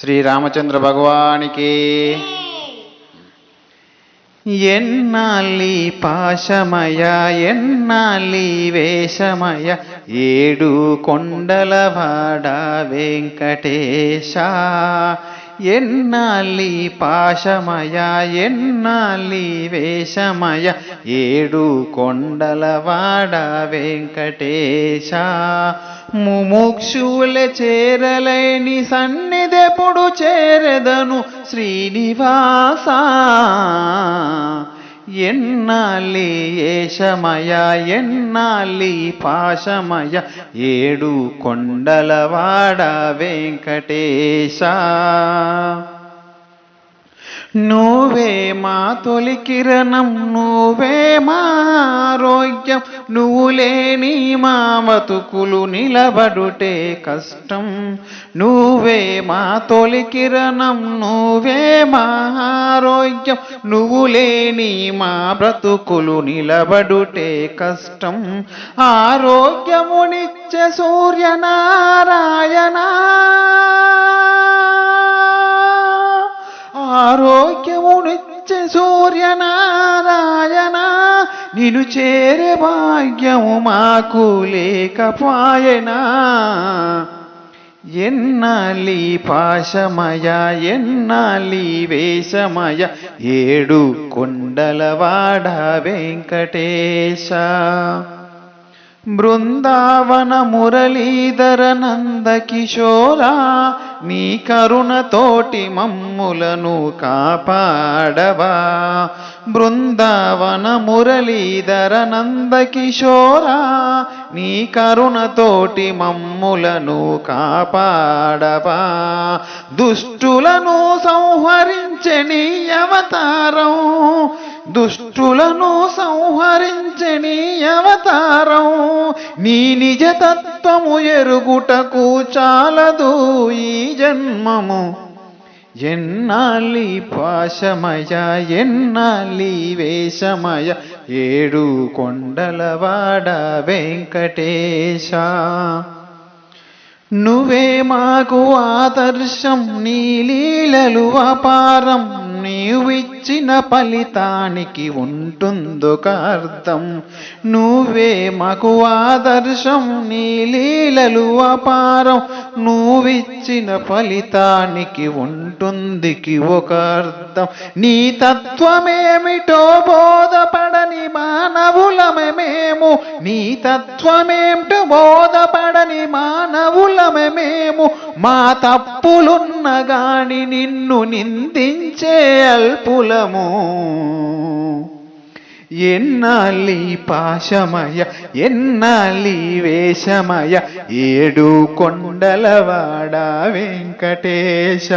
శ్రీరామచంద్ర భగవానికి. ఎన్నాళ్ళి పాశమయ ఎన్నాళ్ళి వేషమయ ఏడు కొండలవాడ వెంకటేశ. ఎన్నాళ్ళి పాశమయ ఎన్నాళ్ళి వేషమయ ఏడు కొండలవాడ వెంకటేశ. ముముక్షుల చేరలేని సన్నిధెప్పుడు చేరదను శ్రీనివాస. ఎన్నాలి ఏషమయ ఎన్నాలి పాశమయ? ఏడు కొండలవాడ వెంకటేశ. నువ్వే మా తొలి కిరణం నువ్వే మా ఆరోగ్యం నువ్వు లేని మా బతుకులు నిలబడుటే కష్టం. నువ్వే మా తొలి కిరణం నువ్వే మా ఆరోగ్యం. నువ్వు లేని మా బ్రతుకులు నిలబడుటే కష్టం. ఆరోగ్యమునిచ్చే సూర్యనారాయణ ఆరోగ్యమునిచ్చే సూర్యనారాయణ నిను చేరే భాగ్యము మాకు లేకపాయనా ఎన్నాలి పాశమయ ఎన్నాలి వేషమయ ఏడు కొండలవాడ వెంకటేశ బృందావన మురళీధర నంద కిశోరా నీ కరుణతోటి మమ్ములను కాపాడవా. బృందావన మురళీధర నంద కిశోరా నీ కరుణతోటి మమ్ములను కాపాడవా. దుష్టులను సంహరించే నీ అవతారం దుష్టులను సంహరించే నీ అవతారం నీ నిజతత్వము ఎరుగుటకు చాలదు ఈ జన్మము. ఎన్నాలి పాశమయ ఎన్నాలి వేషమయ ఏడు కొండలవాడ వెంకటేశ. నువ్వే మాకు ఆదర్శం నీ లీలలు అపారం నీవిచ్చిన ఫలితానికి ఉంటుందొక అర్థం. నువ్వే మాకు ఆదర్శం నీ లీలలు అపారం. నువ్విచ్చిన ఫలితానికి ఉంటుందికి ఒక అర్థం నీ తత్వమేమిటో బోధపడని మానవులమేము. మేము నీ తత్వమేమిటో బోధపడని మానవులమేము. మా తప్పులున్న గాని నిన్ను నిందించే అల్పులము. ఎన్నాళ్ళి పాశమయ ఎన్నాళ్ళి వేషమయ ఏడు కొండలవాడ వెంకటేశ.